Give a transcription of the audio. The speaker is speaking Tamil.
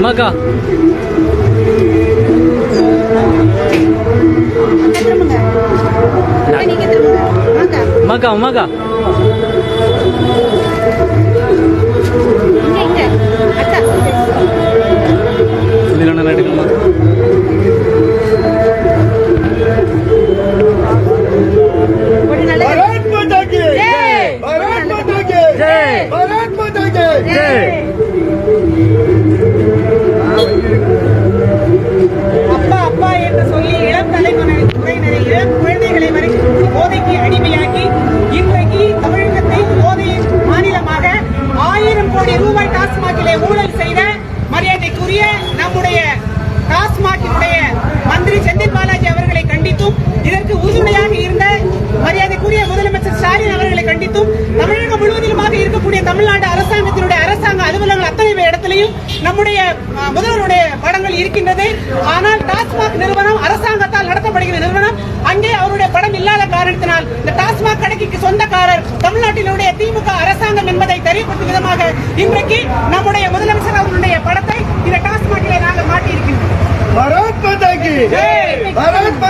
Maga. Maga, maga. தமிழகம் முழுவதிலுமாக இருக்கக்கூடிய தமிழ்நாடு அரசாங்கத்தினுடைய அரசாங்க அலுவலகங்கள் அத்தனை இடத்திலையும் நம்முடைய முதல்வருடைய படங்கள் இருக்கின்றது. ஆனால் டாஸ்மாக் நிறுவனம் அரசாங்கத்தால் நடத்தப்படுகிற நிறுவனம் அங்கே அவருடைய படம் இல்லாத காரணத்தினால் இந்த டாஸ்மாக் கடைக்கு சொந்தக்காரர் தமிழ்நாட்டினுடைய திமுக அரசாங்கம் என்பதை தெரியப்படுத்தும் விதமாக இன்றைக்கு நம்முடைய முதலமைச்சர் அவருடைய படத்தை இந்த டாஸ்மாகில் நாங்கள் மாட்டியிருக்கின்றோம். பாரத் மாதா கி பாரத்